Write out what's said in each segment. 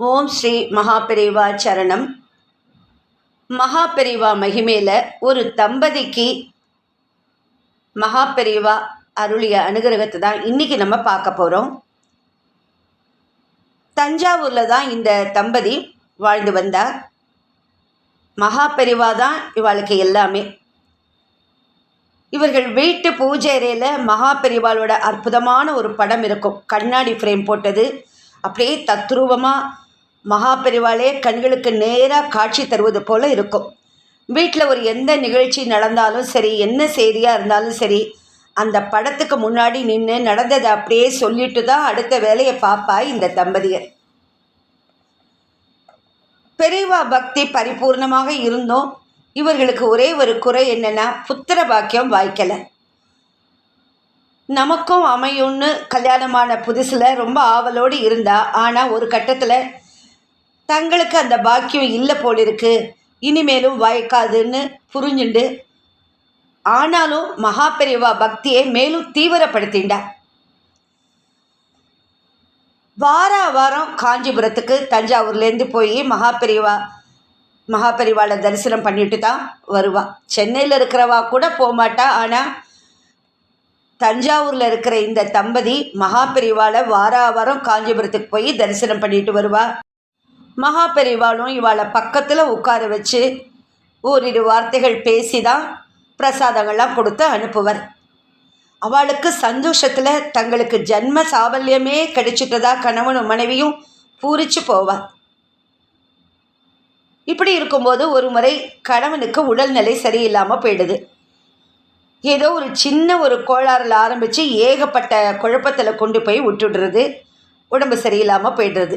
ஓம் ஸ்ரீ மகாபெரிவா சரணம். மகாபெரிவா மகிமையில் ஒரு தம்பதிக்கு மகாபெரிவா அருளிய அனுகிரகத்தை தான் இன்றைக்கி நம்ம பார்க்க போகிறோம் தஞ்சாவூரில் தான் இந்த தம்பதி வாழ்ந்து வந்தார். மகாபெரிவா தான் இவளுக்கு எல்லாமே. இவர்கள் வீட்டு பூஜை அறையில் மகாபெரிவாளோட அற்புதமான ஒரு படம் இருக்கும். கண்ணாடி ஃப்ரேம் போட்டது. அப்படியே தத்ரூபமாக மகாபெரிவாளே கண்களுக்கு நேராக காட்சி தருவது போல் இருக்கும். வீட்டில் ஒரு எந்த நிகழ்ச்சி நடந்தாலும் சரி என்ன செய்தியாக இருந்தாலும் சரி அந்த படத்துக்கு முன்னாடி நின்று நடந்ததை அப்படியே சொல்லிட்டு தான் அடுத்த வேலையை பார்ப்பா இந்த தம்பதியர். பெரியவா பக்தி பரிபூர்ணமாக இருந்தும். இவர்களுக்கு ஒரே ஒரு குறை என்னென்னா புத்திர பாக்கியம் வாய்க்கலை. நமக்கும் அமையும்னு கல்யாணமான புதுசில் ரொம்ப ஆவலோடு இருந்தா ஆனால் ஒரு கட்டத்தில் தங்களுக்கு அந்த பாக்கியம் இல்லை போல் இருக்கு இனிமேலும் வாய்க்காதுன்னு புரிஞ்சுண்டு ஆனாலும் மகாபெரிவா பக்தியை மேலும் தீவிரப்படுத்திண்டா. வார வாரம் காஞ்சிபுரத்துக்கு தஞ்சாவூர்லேருந்து போய் மகாபெரிவா மகாபெரிவாளை தரிசனம் பண்ணிட்டு தான் வருவா. சென்னையில் இருக்கிறவா கூட போகமாட்டா ஆனால் தஞ்சாவூரில் இருக்கிற இந்த தம்பதி மகாபெரிவாளை வார வாரம் காஞ்சிபுரத்துக்கு போய் தரிசனம் பண்ணிட்டு வருவா. மகா பெரிவாளும் இவாளை பக்கத்தில் உட்கார வச்சு ஓரிரு வார்த்தைகள் பேசி தான் பிரசாதங்கள்லாம் கொடுத்து அனுப்புவர். அவளுக்கு சந்தோஷத்தில் தங்களுக்கு ஜன்ம சாபல்யமே கிடைச்சிட்டதா கணவனும் மனைவியும் பூரிச்சு போவார். இப்படி இருக்கும்போது ஒரு முறை கணவனுக்கு உடல்நிலை சரியில்லாமல் போயிடுது. ஏதோ ஒரு சின்ன ஒரு கோளாறில் ஆரம்பித்து ஏகப்பட்ட குழப்பத்தில் கொண்டு போய் விட்டுடுறது உடம்பு சரியில்லாமல் போயிடுறது.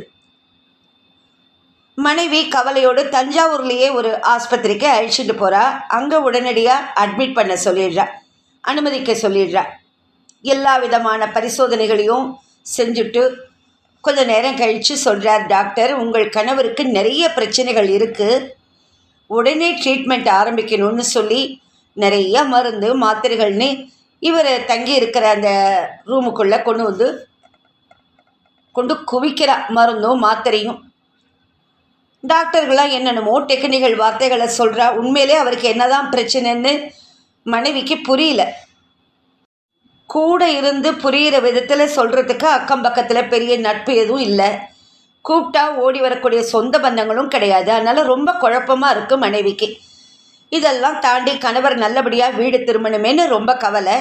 மனைவி கவலையோடு தஞ்சாவூர்லேயே ஒரு ஆஸ்பத்திரிக்கு அழிச்சிட்டு போகிறா அங்கே உடனடியாக அட்மிட் பண்ண சொல்லிடுறா. அனுமதிக்க சொல்லிடுறா. எல்லா விதமான பரிசோதனைகளையும் செஞ்சுட்டு கொஞ்ச நேரம் கழித்து சொல்கிறார் டாக்டர் உங்கள் கணவருக்கு நிறைய பிரச்சனைகள் இருக்குது உடனே ட்ரீட்மெண்ட் ஆரம்பிக்கணும்னு சொல்லி நிறைய மருந்து மாத்திரைகள்னு இவர் தங்கி இருக்கிற அந்த ரூமுக்குள்ளே கொண்டு வந்து கொண்டு குவிக்கிறா மருந்தும் மாத்திரையும் டாக்டர்களாக என்னென்னமோ டெக்னிக்கல் வார்த்தைகளை சொல்கிறா உண்மையிலே அவருக்கு என்னதான் பிரச்சனைன்னு மனைவிக்கு புரியல. கூட இருந்து புரிகிற விதத்தில் சொல்கிறதுக்கு அக்கம் பக்கத்தில் பெரிய நட்பு எதுவும் இல்லை. கூப்பிட்டா ஓடி வரக்கூடிய சொந்த பந்தங்களும் கிடையாது. அதனால் ரொம்ப குழப்பமாக இருக்குது மனைவிக்கு. இதெல்லாம் தாண்டி கணவர் நல்லபடியாக வீடு திரும்பணுமேனு ரொம்ப கவலை.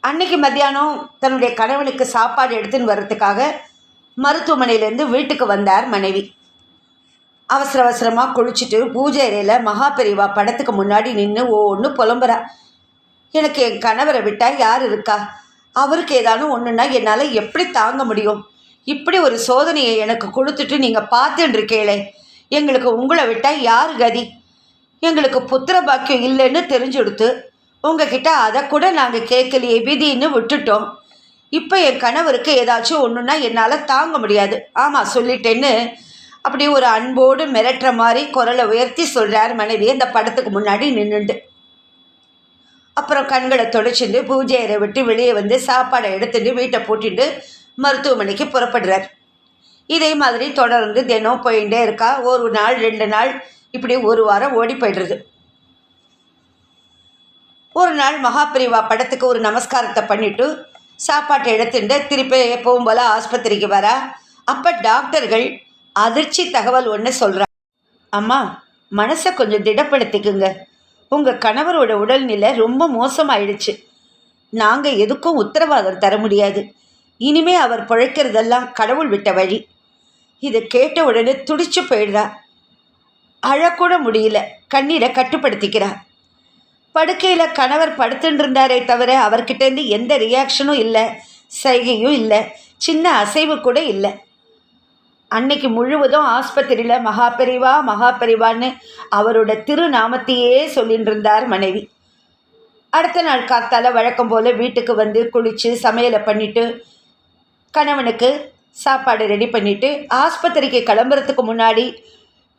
அன்னைக்கு மத்தியானம் தன்னுடைய கணவனுக்கு சாப்பாடு எடுத்துன்னு வர்றதுக்காக மருத்துவமனையிலேருந்து வீட்டுக்கு வந்தார் மனைவி. அவசர அவசரமாக குளிச்சுட்டு பூஜை அறையில் மகாபெரிவா படத்துக்கு முன்னாடி நின்று ஒன்று புலம்புறா. எனக்கு என் கணவரை விட்டால் யார் இருக்கா? அவருக்கு ஏதானும் ஒன்றுன்னா என்னால் எப்படி தாங்க முடியும்? இப்படி ஒரு சோதனையை எனக்கு கொடுத்துட்டு நீங்கள் பார்த்துட்டு இருக்கீங்களே எங்களுக்கு உங்களை விட்டால் யார் கதி? எங்களுக்கு புத்திர பாக்கியம் இல்லைன்னு தெரிஞ்சுடுத்து உங்ககிட்ட அதை கூட நாங்கள் கேட்கலையே விதின்னு விட்டுட்டோம். இப்போ என் கணவருக்கு ஏதாச்சும் ஒன்றுன்னா என்னால் தாங்க முடியாது. ஆமாம் சொல்லிட்டேன்னு அப்படி ஒரு அன்போடு மிரட்டுற மாதிரி குரலை உயர்த்தி சொல்கிறார் மனைவி. அந்த படத்துக்கு முன்னாடி நின்றுண்டு அப்புறம் கண்களை தொடச்சிட்டு பூஜை விட்டு வெளியே வந்து சாப்பாடை எடுத்துட்டு வீட்டை பூட்டிட்டு மருத்துவமனைக்கு புறப்படுறார். இதே மாதிரி தொடர்ந்து தினம் போயிட்டே இருக்கா. ஒரு நாள் ரெண்டு நாள் இப்படி ஒரு வாரம் ஓடி போயிடுறது. ஒரு நாள் மகாபிரிவா படத்துக்கு ஒரு நமஸ்காரத்தை பண்ணிவிட்டு சாப்பாட்டை எடுத்துட்டு திருப்பி எப்பவும் போல் ஆஸ்பத்திரிக்கு வரா. அப்போ டாக்டர்கள் அதிர்ச்சி தகவல் ஒன்று சொல்கிறாள் அம்மா மனசை கொஞ்சம் திடப்படுத்திக்குங்க. உங்கள் கணவரோட உடல்நிலை ரொம்ப மோசமாயிடுச்சு. நாங்கள் எதுக்கும் உத்தரவாதம் தர முடியாது. இனிமே அவர் பிழைக்கிறதெல்லாம் கடவுள் விட்ட வழி. இதை கேட்ட உடனே துடிச்சு போயிடுறா. அழக்கூட முடியல. கண்ணீரை கட்டுப்படுத்திக்கிறா. படுக்கையில் கணவர் படுத்துட்டு இருந்தாரே தவிர அவர்கிட்டேருந்து எந்த ரியாக்ஷனும் இல்லை. சைகையும் இல்லை. சின்ன அசைவு கூட இல்லை. அன்னைக்கு முழுவதும் ஆஸ்பத்திரியில் மகாபெரிவா மகாபெரிவான்னு அவரோட திருநாமத்தையே சொல்லிட்டு இருந்தார் மனைவி. அடுத்த நாள் காத்தால வழக்கம் போல் வீட்டுக்கு வந்து குளித்து சமையலை பண்ணிவிட்டு கணவனுக்கு சாப்பாடு ரெடி பண்ணிவிட்டு ஆஸ்பத்திரிக்கு கிளம்புறதுக்கு முன்னாடி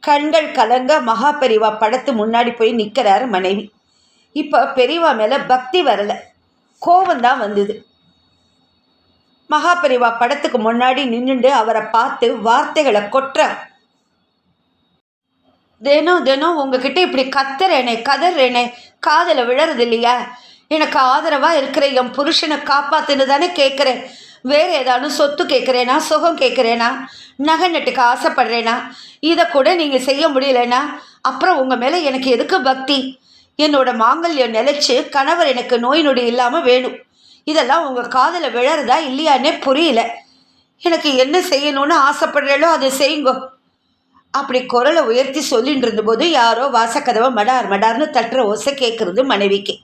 கண்கள் கலங்க மகாபெரிவா படத்து முன்னாடி போய் நிற்கிறார் மனைவி. இப்போ பெரியவா மேலே பக்தி வரலை. கோபந்தான் வந்தது. மகாபரிவா படத்துக்கு முன்னாடி நின்றுண்டு அவரை பார்த்து வார்த்தைகளை கொட்டுறா தினம் தினம் உங்ககிட்ட இப்படி கத்துறேனே கதறேனே காதில் விழறது இல்லையா எனக்கு ஆதரவாக இருக்கிற என் புருஷனை காப்பாத்துன்னு தானே கேட்குறேன் வேறு ஏதாவது சொத்து கேட்குறேனா சுகம் கேட்குறேனா நகை நட்டுக்கு ஆசைப்படுறேனா இதை கூட நீங்கள் செய்ய முடியலனா அப்புறம் உங்கள் மேலே எனக்கு எதுக்கு பக்தி? என்னோட மாங்கல்யம் நிலைச்சு கணவர் எனக்கு நோய் நொடி இல்லாமல் வேணும். இதெல்லாம் உங்கள் காதில் விழறதா இல்லையானே புரியல. எனக்கு என்ன செய்யணும்னு ஆசைப்படுறீங்களோ அதை செய்யுங்கோ. அப்படி குரலை உயர்த்தி சொல்லிட்டு இருந்தபோது யாரோ வாசக்கதவை மடார் மடார்னு தட்டுற ஓசை கேட்குறது மனைவிக்கு.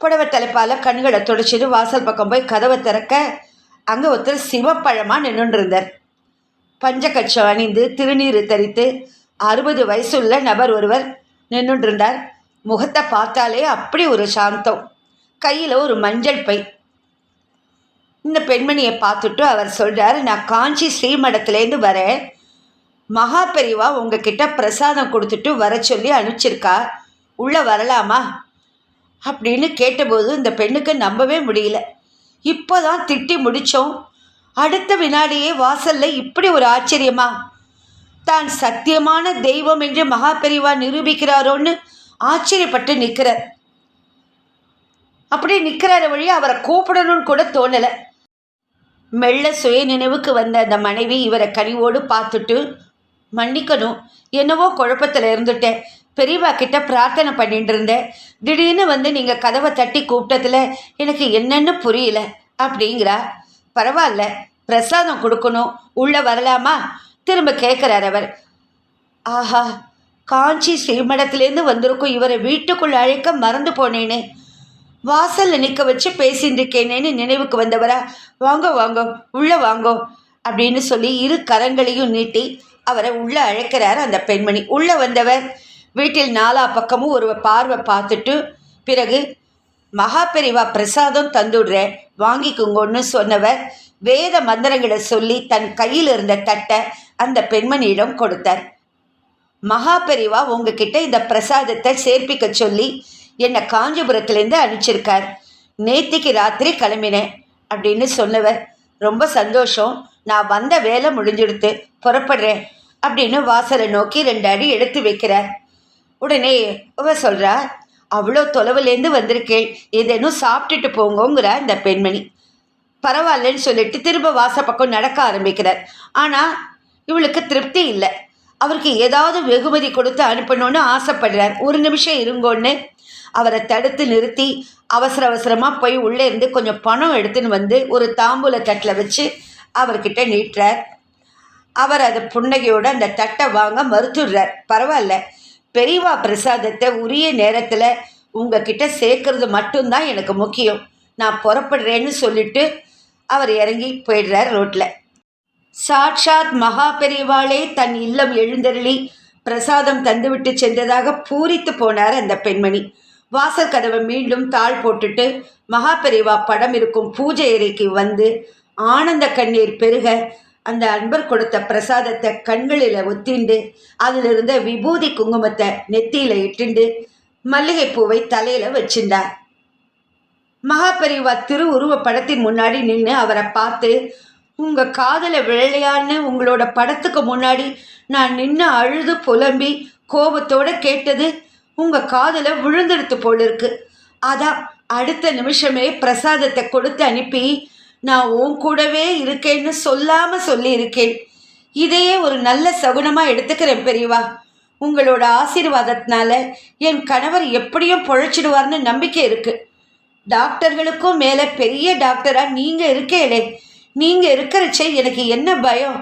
புடவை தலைப்பால் கண்களை துடைச்சிட்டு வாசல் பக்கம் போய் கதவை திறக்க அங்கே ஒருத்தர் சிவப்பழமாக நின்றுட்டு இருந்தார். பஞ்சகட்சம் அணிந்து திருநீர் தரித்து அறுபது வயசுள்ள நபர் ஒருவர் நின்றுட்டு இருந்தார். முகத்தை பார்த்தாலே அப்படி ஒரு சாந்தம். கையில் ஒரு மஞ்சள் பை. இந்த பெண்மணியை பார்த்துட்டு அவர் சொல்கிறார் நான் காஞ்சி ஸ்ரீமடத்துலேருந்து வரேன். மகா பெரிவா உங்ககிட்ட பிரசாதம் கொடுத்துட்டு வர சொல்லி அனுப்பிச்சிருக்கா. உள்ளே வரலாமா? அப்படின்னு கேட்டபோது இந்த பெண்ணுக்கு நம்பவே முடியல. இப்போ தான் திட்டி முடித்தோம் அடுத்த வினாடியே வாசலில் இப்படி ஒரு ஆச்சரியமா? தான் சத்தியமான தெய்வம் என்று மகா பெரிவா நிரூபிக்கிறாரோன்னு ஆச்சரியப்பட்டு நிற்கிறார். அப்படியே நிற்கிறார வழி அவரை கூப்பிடணும்னு கூட தோணலை. மெல்ல சுய நினைவுக்கு வந்த அந்த மனைவி இவரை கனிவோடு பார்த்துட்டு மன்னிக்கணும். என்னவோ குழப்பத்தில் இருந்துட்டேன். பெரியவா கிட்ட பிரார்த்தனை பண்ணிட்டு இருந்தேன். திடீர்னு வந்து நீங்கள் கதவை தட்டி கூப்பிட்டதில் எனக்கு என்னென்னு புரியல அப்படிங்கிறா. பரவாயில்ல. பிரசாதம் கொடுக்கணும். உள்ளே வரலாமா? திரும்ப கேட்குறார் அவர். ஆஹா. காஞ்சி ஸ்ரீமடத்துலேருந்து வந்திருக்கும் இவரை வீட்டுக்குள்ளே அழைக்க மறந்து போனேனே. வாசலில் நிற்க வச்சு பேசிட்டு இருக்கேனேன்னு நினைவுக்கு வந்தவரா வாங்க வாங்க உள்ளே வாங்கோ அப்படின்னு சொல்லி இரு கரங்களையும் நீட்டி அவரை உள்ளே அழைக்கிறார் அந்த பெண்மணி. உள்ளே வந்தவர் வீட்டில் நாலா பக்கமும் ஒரு பார்வை பார்த்துட்டு பிறகு மகா பெரிவா பிரசாதம் தந்துடுறேன் வாங்கிக்குங்கன்னு சொன்னவர் வேத மந்திரங்களை சொல்லி தன் கையில் இருந்த தட்டை அந்த பெண்மணியிடம் கொடுத்தார். மகா பெரிவா உங்ககிட்ட இந்த பிரசாதத்தை சேர்ப்பிக்க சொல்லி என்னை காஞ்சிபுரத்துலேருந்து அனுப்பிச்சிருக்கார். நேத்திக்கு ராத்திரி கிளம்பினேன் அப்படின்னு சொன்னவர் ரொம்ப சந்தோஷம். நான் வந்த வேலை முடிஞ்சுடுத்து புறப்படுறேன் அப்படின்னு வாசலை நோக்கி ரெண்டு அடி எடுத்து வைக்கிறார். உடனே அவ சொல்கிறா அவ்வளோ தொலைவுலேருந்து வந்திருக்கேன். ஏதேனும் சாப்பிட்டுட்டு போங்கோங்கிற இந்த பெண்மணி. பரவாயில்லன்னு சொல்லிட்டு திரும்ப வாச பக்கம் நடக்க ஆரம்பிக்கிறார். ஆனால் இவளுக்கு திருப்தி இல்லை. அவருக்கு ஏதாவது வெகுமதி கொடுத்து அனுப்பணும்னு ஆசைப்படுறார். ஒரு நிமிஷம் இருங்கோன்னு அவரை தடுத்து நிறுத்தி அவசர அவசரமாக போய் உள்ளே இருந்து கொஞ்சம் பணம் எடுத்துன்னு வந்து ஒரு தாம்பூல தட்டில் வச்சு அவர்கிட்ட நீட்டுறார். அவர் அதை புன்னகையோடு அந்த தட்டை வாங்க மறுத்துடுறார். பரவாயில்ல பெரியவா பிரசாதத்தை உரிய நேரத்தில் உங்ககிட்ட சேர்க்கறது மட்டும்தான் எனக்கு முக்கியம். நான் புறப்படுறேன்னு சொல்லிட்டு அவர் இறங்கி போயிடுறார் ரோட்டில் சாட்சாத் மகா பெரியவாளே தன் இல்லம் எழுந்தருளி பிரசாதம் தந்துவிட்டு சென்றதாக பூரித்து போனார் அந்த பெண்மணி. வாசல் கதவை மீண்டும் தாழ் போட்டுட்டு மகாபெரிவா படம் இருக்கும் பூஜை அறைக்கு வந்து ஆனந்த கண்ணீர் பெருக அந்த அன்பர் கொடுத்த பிரசாதத்தை கண்களில் ஒத்திண்டு அதில் இருந்த விபூதி குங்குமத்தை நெத்தியில் இட்டுண்டு மல்லிகைப்பூவை தலையில் வச்சிருந்தார். மகாபரிவா திரு உருவ படத்தின் முன்னாடி நின்று அவரை பார்த்து உங்கள் காதலை விழையான்னு உங்களோட படத்துக்கு முன்னாடி நான் நின்று அழுது புலம்பி கோபத்தோடு கேட்டது உங்கள் காதில் விழுந்தெடுத்து போல இருக்கு அதான் அடுத்த நிமிஷமே பிரசாதத்தை கொடுத்து அனுப்பி நான் உன் கூடவே இருக்கேன்னு சொல்லாமல் சொல்லியிருக்கேன். இதையே ஒரு நல்ல சகுனமாக எடுத்துக்கிறேன் பெரியவா. உங்களோட ஆசீர்வாதத்தினால என் கணவர் எப்படியும் பொழைச்சிடுவார்னு நம்பிக்கை இருக்கு. டாக்டர்களுக்கும் மேலே பெரிய டாக்டராக நீங்கள் இருக்கேளே. நீங்கள் இருக்கிறச்சே எனக்கு என்ன பயம்?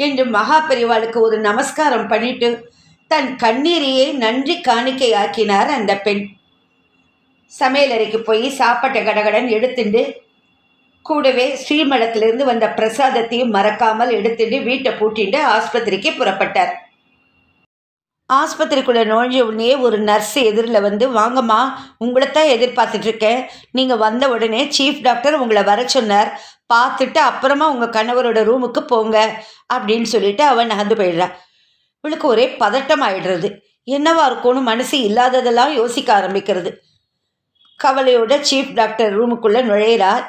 என்று மகா பெரியவாளுக்கு ஒரு நமஸ்காரம் பண்ணிட்டு தன் கண்ணீரையே நன்றி காணிக்கை ஆக்கினார் அந்த பெண். சமையலறைக்கு போய் சாப்பாட்டை கடகடன் எடுத்துட்டு கூடவே ஸ்ரீமடத்திலிருந்து வந்த பிரசாதத்தையும் மறக்காமல் எடுத்துட்டு வீட்டை பூட்டிட்டு ஆஸ்பத்திரிக்கு புறப்பட்டார். ஆஸ்பத்திரிக்குள்ளே நுழைஞ்ச உடனே ஒரு நர்ஸ் எதிரில் வந்து வாங்கம்மா உங்களைத்தான் எதிர்பார்த்துட்ருக்கேன் நீங்கள் வந்த உடனே சீஃப் டாக்டர் உங்களை வர சொன்னார். பார்த்துட்டு அப்புறமா உங்கள் கணவரோட ரூமுக்கு போங்க. அப்படின்னு சொல்லிட்டு அவன் நகர்ந்து போயிடுறான். இவளுக்கு ஒரே பதட்டம் ஆயிடுறது என்னவா இருக்கும்னு மனசு இல்லாததெல்லாம் யோசிக்க ஆரம்பிக்கிறது. கவலையோட சீஃப் டாக்டர் ரூமுக்குள்ளே நுழையிறார்.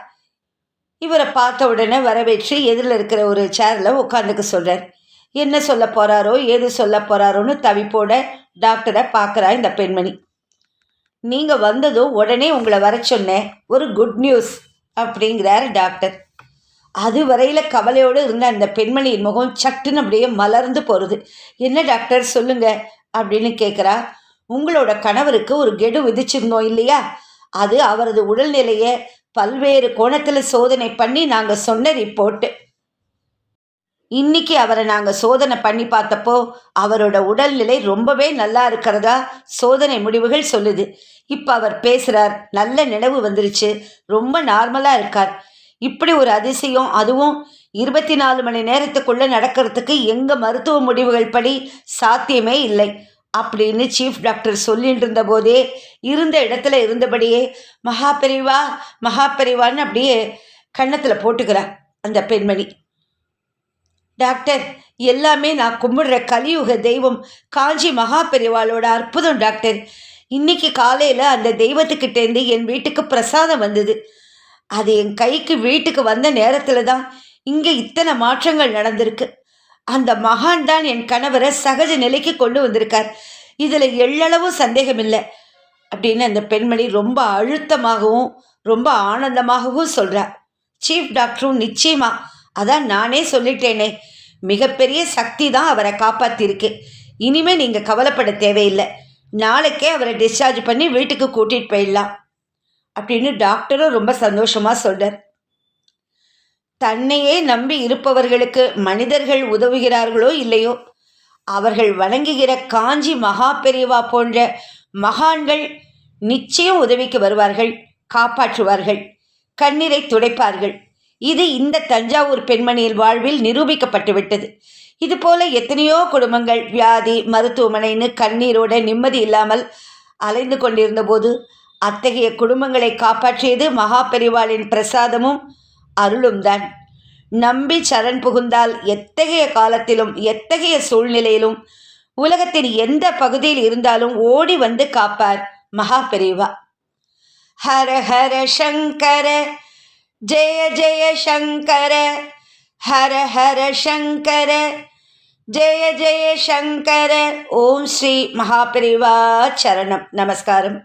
இவரை பார்த்த உடனே வரவேற்று எதிரில் இருக்கிற ஒரு சேரில் உட்காந்துக்க சொல்கிறார் என்ன சொல்ல போகிறாரோ ஏது சொல்ல போகிறாரோன்னு தவிப்போட டாக்டரை பார்க்குறா இந்த பெண்மணி. நீங்கள் வந்ததும் உடனே உங்களை வர சொன்னேன். ஒரு குட் நியூஸ் அப்படிங்கிறார் டாக்டர் அது வரையில் கவலையோடு இருந்த அந்த பெண்மணியின் முகம் சட்டுன்னு அப்படியே மலர்ந்து போகிறது என்ன டாக்டர் சொல்லுங்க அப்படின்னு கேட்குறா உங்களோட கணவருக்கு ஒரு கெடு விதிச்சிருந்தோம் இல்லையா? அது அவரது உடல்நிலையை பல்வேறு கோணத்தில் சோதனை பண்ணி நாங்கள் சொன்ன ரிப்போர்ட்டு இன்னைக்கு அவரை நாங்கள் சோதனை பண்ணி பார்த்தப்போ அவரோட உடல்நிலை ரொம்பவே நல்லா இருக்கிறதா சோதனை முடிவுகள் சொல்லுது. இப்போ அவர் பேசுகிறார் நல்ல நினைவு வந்துருச்சு ரொம்ப நார்மலாக இருக்கார். இப்படி ஒரு அதிசயம் அதுவும் இருபத்தி நாலு மணி நேரத்துக்குள்ளே நடக்கிறதுக்கு எங்கள் மருத்துவ முடிவுகள் படி சாத்தியமே இல்லை. அப்படின்னு சீஃப் டாக்டர் சொல்லிட்டு இருந்த போதே இருந்த இடத்துல இருந்தபடியே மகாபெரிவா மகாபெரிவான்னு அப்படியே கன்னத்தில் போட்டுக்கிறார் அந்த பெண்மணி. டாக்டர் எல்லாமே நான் கும்பிடுற கலியுக தெய்வம் காஞ்சி மகாபெரிவாளோட அற்புதம் டாக்டர். இன்னைக்கு காலையில் அந்த தெய்வத்துக்கிட்டேருந்து என் வீட்டுக்கு பிரசாதம் வந்தது. அது என் கைக்கு வீட்டுக்கு வந்த நேரத்தில் தான் இங்கே இத்தனை மாற்றங்கள் நடந்திருக்கு. அந்த மகான் தான் என் கணவரை சகஜ நிலைக்கு கொண்டு வந்திருக்கார். இதில் எள்ளளவும் சந்தேகமில்லை. அப்படின்னு அந்த பெண்மணி ரொம்ப அழுத்தமாகவும் ரொம்ப ஆனந்தமாகவும் சொல்கிறார் சீஃப் டாக்டரும் நிச்சயமா அதான் நானே சொல்லிட்டேனே. மிகப்பெரிய சக்தி தான் அவரை காப்பாற்றிருக்கு இனிமேல் நீங்கள் கவலைப்பட தேவையில்லை. நாளைக்கே அவரை டிஸ்சார்ஜ் பண்ணி வீட்டுக்கு கூட்டிகிட்டு போயிடலாம். அப்படின்னு டாக்டரும் ரொம்ப சந்தோஷமாக சொல்கிறார் தன்னையே நம்பி இருப்பவர்களுக்கு மனிதர்கள் உதவுகிறார்களோ இல்லையோ அவர்கள் வணங்குகிற காஞ்சி மகா பெரியவா போன்ற மகான்கள் நிச்சயம் உதவிக்கு வருவார்கள் காப்பாற்றுவார்கள் கண்ணீரை துடைப்பார்கள். இது இந்த தஞ்சாவூர் பெண்மணியின் வாழ்வில் நிரூபிக்கப்பட்டுவிட்டது. இதுபோல எத்தனையோ குடும்பங்கள் வியாதி மருத்துவமனைன்னு கண்ணீரோட நிம்மதி இல்லாமல் அலைந்து கொண்டிருந்த போது அத்தகைய குடும்பங்களை காப்பாற்றியது மகா பெரிவாளின் பிரசாதமும் அருளும் தான் நம்பி சரண் புகுந்தால் எத்தகைய காலத்திலும் எத்தகைய சூழ்நிலையிலும் உலகத்தின் எந்த பகுதியில் இருந்தாலும் ஓடி வந்து காப்பார் மகா பெரிவா ஹர ஹர சங்கர ஜெய ஜெய சங்கர ஹர ஹர சங்கர ஜெய ஜெய சங்கர. ஓம் ஸ்ரீ மகாபெரிவா சரணம். நமஸ்காரம்.